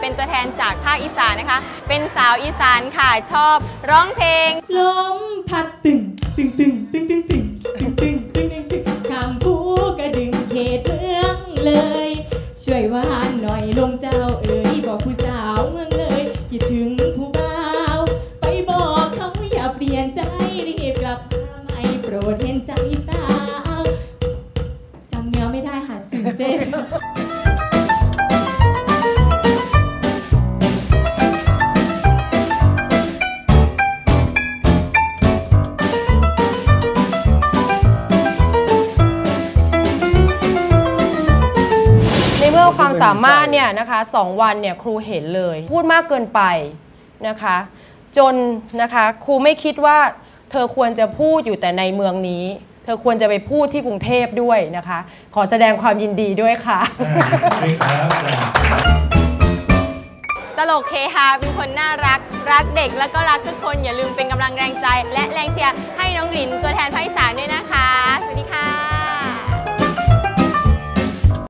เป็นตัวแทนจากภาคอีสานนะคะ เป็นสาวอีสานค่ะชอบร้องเพลง ลมพัดตึงตึงตึงตึงตึงตึงตึงตึงตึงตึงตึงข้ามภูกระดึงเขตเมืองเลย ช่วยหวานหน่อยลมเจ้าเอ๋ยบอกผู้สาวเมืองเลยคิดถึงผู้บ่าว ไปบอกเขาอย่าเปลี่ยนใจรีบกลับมาไม่โปรดเห็นใจสาวจำเนื้อไม่ได้ค่ะตื่นเต้น ในเมื่อความสามารถเนี่ยนะคะสองวันเนี่ยครูเห็นเลย พูดมากเกินไปนะคะ จนนะคะครูไม่คิดว่าเธอควรจะพูดอยู่แต่ในเมืองนี้ เธอควรจะไปพูดที่กรุงเทพด้วยนะคะ ขอแสดงความยินดีด้วยค่ะตลกเฮฮาเป็นคนน่ารัก รักเด็กแล้วก็รักทุกคนอย่าลืมเป็นกำลังแรงใจ และแรงเชียร์ให้น้องหลินตัว